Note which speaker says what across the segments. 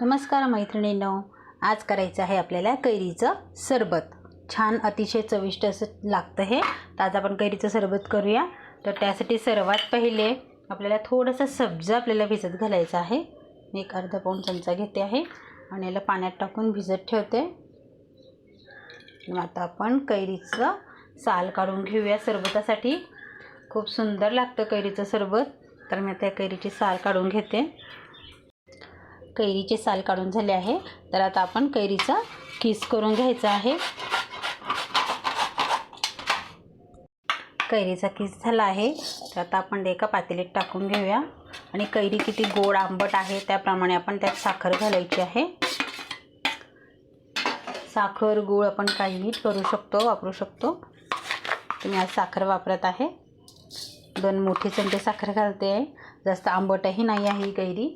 Speaker 1: नमस्कार मैत्रिणींनो आज करायचं आहे आपल्याला कैरीचं सरबत. छान अतिशय चविष्ट असं लागतं हे. तर आज आपण कैरीचं सरबत करूया. तर त्यासाठी सर्वात पहिले आपल्याला थोडंसं सब्जा आपल्याला भिजत घालायचं आहे. मी एक अर्धा पाऊण चमचा घेते आहे आणि याला पाण्यात टाकून भिजत ठेवते. मग आता आपण कैरीचं साल काढून घेऊया सरबतासाठी. खूप सुंदर लागतं कैरीचं सरबत. तर मी आता कैरीची साल काढून घेते. कैरीचे साल काढून झाले आहे. तर आता आपण कैरीचा किस करून घ्यायचा आहे. कैरीचा किस झाला आहे. तर आता आपण एका पातेलीत टाकून घेऊया. आणि कैरी किती गोड आंबट आहे त्याप्रमाणे आपण त्यात साखर घालायची आहे. साखर गूळ आपण काहीही करू शकतो वापरू शकतो. तुम्ही आज साखर वापरत आहे. दोन मोठी चमचे साखर घालते. आहे जास्त आंबटही नाही आहे ही कैरी.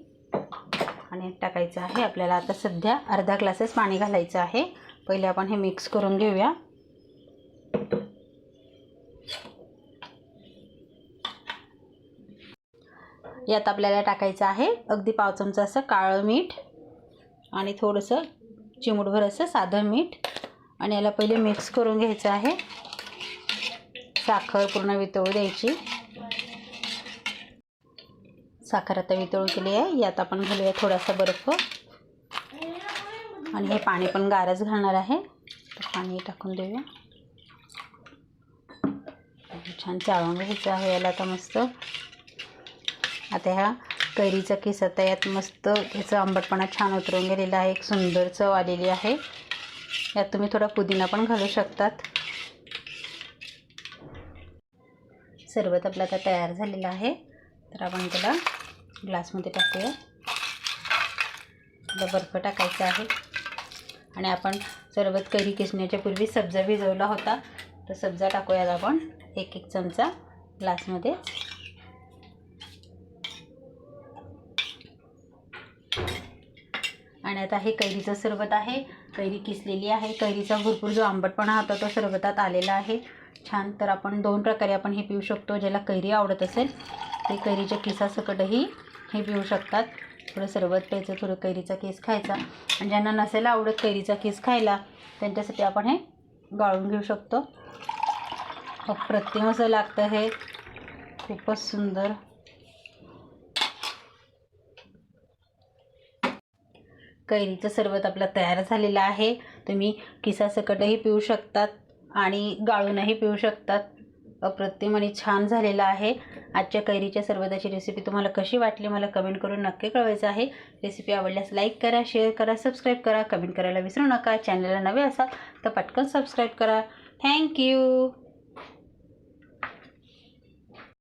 Speaker 1: आणि टाकायचं आहे. आपल्याला आता सध्या अर्धा ग्लासेस पाणी घालायचं आहे. पहिले आपण हे मिक्स करून घेऊया. यात आपल्याला टाकायचं आहे अगदी पाव चमचा असं काळं मीठ आणि थोडंसं चिमूटभर असं साधं मीठ. आणि याला पहिले मिक्स करून घ्यायचं आहे. साखर पूर्ण वितळू द्यायची. साखर आता वितळू केली आहे. यात आपण घालूया थोडासा बर्फ. आणि हे पाणी पण गारच घालणार आहे. तर पाणी टाकून देऊया. छान चाळून घ्यायचं आहे याला आता मस्त. आता ह्या कैरीचा केस आता यात मस्त ह्याचं आंबटपणा छान उतरून गेलेला आहे. एक सुंदर चव आलेली आहे. यात तुम्ही थोडा पुदिना पण घालू शकतात. सरबत आपला आता तयार झालेलं आहे. तर आपण त्याला ग्लासमध्ये टाकूया. आता बर्फ टाकायचा आहे. आणि आपण सरबत कैरी किसण्याच्या पूर्वी सब्जा भिजवला होता. तर सब्जा टाकूयात आपण. एक एक चमचा ग्लासमध्ये. आणि आता हे कैरीचं सरबत आहे. कैरी किसलेली आहे. कैरीचा भरपूर जो आंबटपणा होता तो सरबतात आलेला आहे. छान. तर आपण दोन प्रकारे आपण हे पिऊ शकतो. ज्याला कैरी आवडत असेल ते कैरीच्या किसासकटही हे पिऊ शकतात. थोडं सरबत प्यायचं थोडं कैरीचा केस खायचा. आणि ज्यांना नसेल आवडत कैरीचा केस खायला त्यांच्यासाठी आपण हे गाळून घेऊ शकतो. अप्रतिम असं लागतं हे. खूपच सुंदर. कैरीचं सरबत आपलं तयार झालेलं आहे. तुम्ही किसासकटही पिऊ शकतात आणि गाळूनही पिऊ शकतात. अप्रतिम आणि छान झालेलं आहे. आजच्या कैरीच्या सरबताची रेसिपी तुम्हाला कशी वाटली मला कमेंट करून नक्की कळवायचं आहे. रेसिपी आवडल्यास लाईक करा शेअर करा सबस्क्राईब करा. कमेंट करायला विसरू नका. चॅनलला नवे असाल तर पटकन सबस्क्राईब करा. थँक्यू